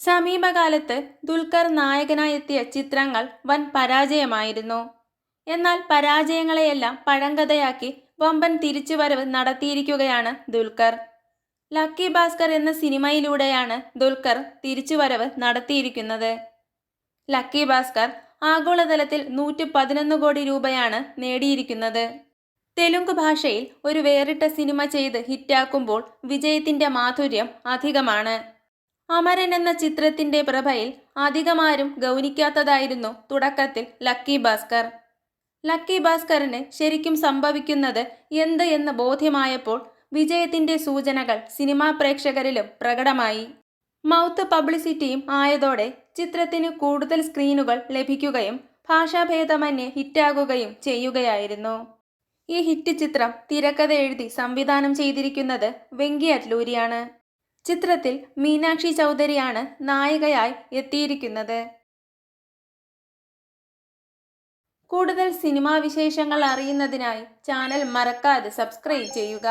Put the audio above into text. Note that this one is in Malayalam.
സമീപകാലത്ത് ദുൽഖർ നായകനായെത്തിയ ചിത്രങ്ങൾ വൻ പരാജയമായിരുന്നു. എന്നാൽ പരാജയങ്ങളെയെല്ലാം പഴങ്കഥയാക്കി വമ്പൻ തിരിച്ചുവരവ് നടത്തിയിരിക്കുകയാണ് ദുൽഖർ. ലക്കി ഭാസ്കർ എന്ന സിനിമയിലൂടെയാണ് ദുൽഖർ തിരിച്ചുവരവ് നടത്തിയിരിക്കുന്നത്. ലക്കി ഭാസ്കർ ആഗോളതലത്തിൽ നൂറ്റി പതിനൊന്ന് കോടി രൂപയാണ് നേടിയിരിക്കുന്നത്. തെലുങ്ക് ഭാഷയിൽ ഒരു വേറിട്ട സിനിമ ചെയ്ത് ഹിറ്റാക്കുമ്പോൾ വിജയത്തിന്റെ മാധുര്യം അധികമാണ്. അമരൻ എന്ന ചിത്രത്തിന്റെ പ്രഭയിൽ അധികമാരും ഗൗനിക്കാത്തതായിരുന്നു തുടക്കത്തിൽ ലക്കി ഭാസ്കർ. ലക്കി ഭാസ്കറിന് ശരിക്കും സംഭവിക്കുന്നത് എന്ത് എന്ന് ബോധ്യമായപ്പോൾ വിജയത്തിന്റെ സൂചനകൾ സിനിമാ പ്രേക്ഷകരിലും പ്രകടമായി. മൗത്ത് പബ്ലിസിറ്റിയും ആയതോടെ ചിത്രത്തിന് കൂടുതൽ സ്ക്രീനുകൾ ലഭിക്കുകയും ഭാഷാഭേദമന്യേ ഹിറ്റാകുകയും ചെയ്യുകയായിരുന്നു. ഈ ഹിറ്റ് ചിത്രം തിരക്കഥ എഴുതി സംവിധാനം ചെയ്തിരിക്കുന്നത് വെങ്കി അറ്റ്ലൂരിയാണ് ചിത്രത്തിൽ മീനാക്ഷി ചൗധരിയാണ് നായികയായി എത്തിയിരിക്കുന്നത്. കൂടുതൽ സിനിമാ വിശേഷങ്ങൾ അറിയുന്നതിനായി ചാനൽ മറക്കാതെ സബ്സ്ക്രൈബ് ചെയ്യുക.